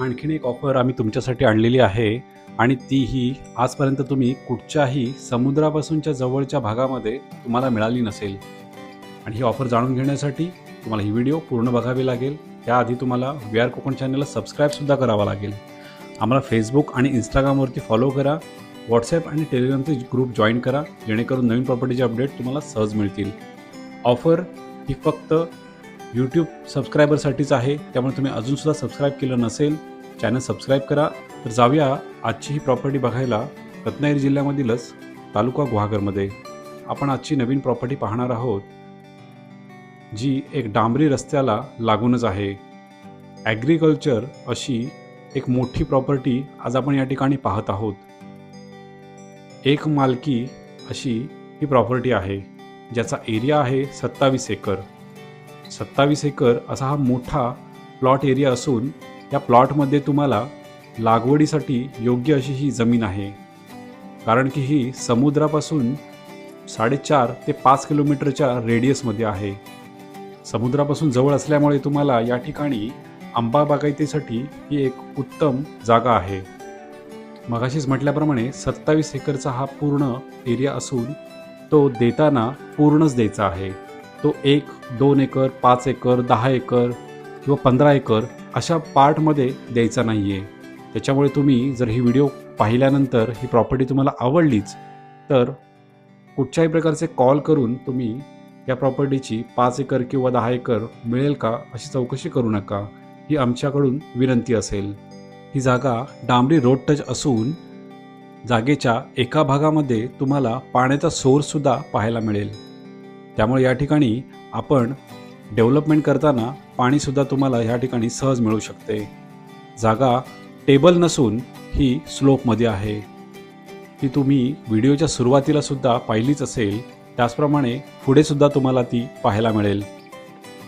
आणखीन एक ऑफर आम्ही तुमच्यासाठी आणलेली आहे आणि तीही आजपर्यंत तुम्ही कुठच्याही समुद्रापासूनच्या जवळच्या भागामध्ये तुम्हाला मिळाली नसेल. आणि ही ऑफर जाणून घेण्यासाठी तुम्हाला ही व्हिडिओ पूर्ण बघावी लागेल. त्याआधी तुम्हाला वी आर कोकण चॅनलला सबस्क्राईबसुद्धा करावा लागेल. आम्हाला फेसबुक आणि इंस्टाग्रामवरती फॉलो करा. व्हॉट्सॲप आणि टेलिग्रामचे ग्रुप जॉईन करा. जेणेकरून नवीन प्रॉपर्टीचे अपडेट तुम्हाला सहज मिळतील. ऑफर ही फक्त यूट्यूब सबस्क्रायबरसाठीच आहे. त्यामुळे तुम्ही अजूनसुद्धा सबस्क्राईब केलं नसेल चॅनल सबस्क्राईब करा. तर जाऊया आजची ही प्रॉपर्टी बघायला रत्नागिरी जिल्ह्यामधीलच तालुका गुहागरमध्ये. आपण आजची नवीन प्रॉपर्टी पाहणार आहोत जी एक डांबरी रस्त्याला लागूनच आहे. ॲग्रिकल्चर अशी एक मोठी प्रॉपर्टी आज आपण या ठिकाणी पाहत आहोत. एक मालकी अशी ही प्रॉपर्टी आहे ज्याचा एरिया आहे सत्तावीस एकर. सत्तावीस एकर असा हा मोठा प्लॉट एरिया असून या प्लॉटमध्ये तुम्हाला लागवडीसाठी योग्य अशी ही जमीन आहे. कारण की ही समुद्रापासून साडेचार ते पाच किलोमीटरच्या रेडियसमध्ये आहे. समुद्रापासून जवळ असल्यामुळे तुम्हाला या ठिकाणी आंबा बागायतीसाठी ही एक उत्तम जागा आहे. मगाशीच म्हटल्याप्रमाणे सत्तावीस एकरचा हा पूर्ण एरिया असून तो देताना पूर्णच द्यायचा आहे. तो एक दोन एकर पाच एकर दहा एकर किंवा पंधरा एकर अशा पार्टमध्ये द्यायचा नाही आहे त्याच्यामुळे तुम्ही जर ही व्हिडिओ पाहिल्यानंतर ही प्रॉपर्टी तुम्हाला आवडलीच तर कुठच्याही प्रकारचे कॉल करून तुम्ही या प्रॉपर्टीची पाच एकर किंवा दहा एकर मिळेल का अशी चौकशी करू नका. ही आमच्याकडून विनंती असेल. ही जागा डांबरी रोड टच असून जागेच्या एका भागामध्ये तुम्हाला पाण्याचा सोर्ससुद्धा पाहायला मिळेल. त्यामुळे या ठिकाणी आपण डेव्हलपमेंट करताना पाणीसुद्धा तुम्हाला ह्या ठिकाणी सहज मिळू शकते. जागा टेबल नसून ही स्लोपमध्ये आहे. ती तुम्ही व्हिडिओच्या सुरुवातीला सुद्धा पाहिलीच असेल त्याचप्रमाणे पुढे सुद्धा तुम्हाला ती पाहायला मिळेल.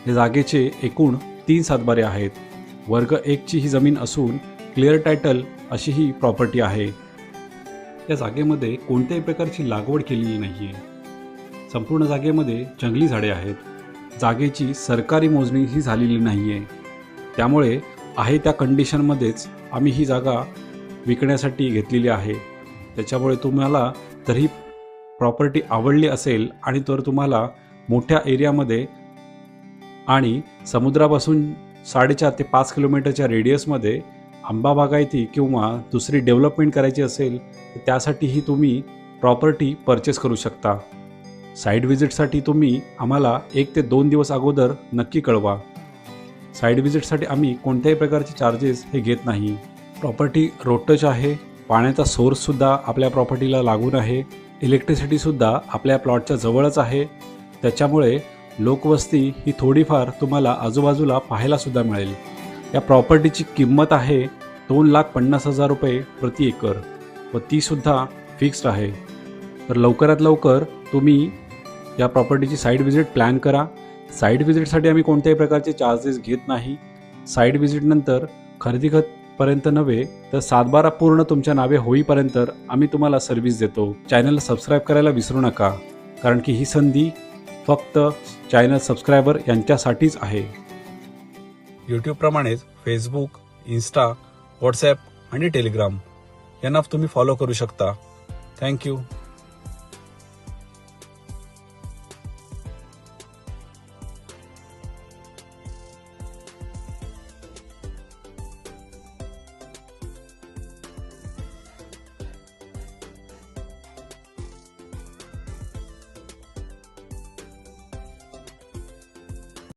या जागेचे एकूण तीन सातबारे आहेत. वर्ग एकची ही जमीन असून क्लिअर टायटल अशी ही प्रॉपर्टी आहे. या जागेमध्ये कोणत्याही प्रकारची लागवड केलेली नाही आहे संपूर्ण जागेमध्ये जंगली झाडे आहेत. जागेची सरकारी मोजणी ही झालेली नाही आहे त्यामुळे आहे त्या कंडिशनमध्येच आम्ही ही जागा विकण्यासाठी घेतलेली आहे. त्याच्यामुळे तुम्हाला जर ही प्रॉपर्टी आवडली असेल आणि तर तुम्हाला मोठ्या एरियामध्ये आणि समुद्रापासून साडेचार ते पाच किलोमीटरच्या रेडियसमध्ये आंबा बागायती किंवा दुसरी डेव्हलपमेंट करायची असेल तर त्यासाठीही तुम्ही प्रॉपर्टी परचेस करू शकता. साईड व्हिजिटसाठी तुम्ही आम्हाला एक ते दोन दिवस अगोदर नक्की कळवा. साईड व्हिजिटसाठी आम्ही कोणत्याही प्रकारचे चार्जेस हे घेत नाही. प्रॉपर्टी रोटच आहे पाण्याचा सोर्ससुद्धा आपल्या प्रॉपर्टीला लागून आहे इलेक्ट्रिसिटीसुद्धा आपल्या प्लॉटच्या जवळच आहे. त्याच्यामुळे लोकवस्ती ही थोडीफार तुम्हाला आजूबाजूला पाहायलासुद्धा मिळेल. या प्रॉपर्टीची किंमत आहे दोन लाख पन्नास हजार रुपये प्रति एकर व तीसुद्धा फिक्स्ड आहे. तर लवकरात लवकर तुम्ही या प्रॉपर्टीची साईड व्हिजिट प्लॅन करा. साईड व्हिजिटसाठी आम्ही कोणत्याही प्रकारचे चार्जेस घेत नाही. साईड व्हिजिटनंतर खरेदी खतपर्यंत नव्हे तर सातबारा पूर्ण तुमच्या नावे होईपर्यंत आम्ही तुम्हाला सर्व्हिस देतो. चॅनलला सबस्क्राईब करायला विसरू नका कारण की ही संधी फक्त चॅनल सबस्क्रायबर यांच्यासाठीच आहे. यूट्यूबप्रमाणेच फेसबुक इन्स्टा व्हॉट्सॲप आणि टेलिग्राम यांना तुम्ही फॉलो करू शकता. थँक्यू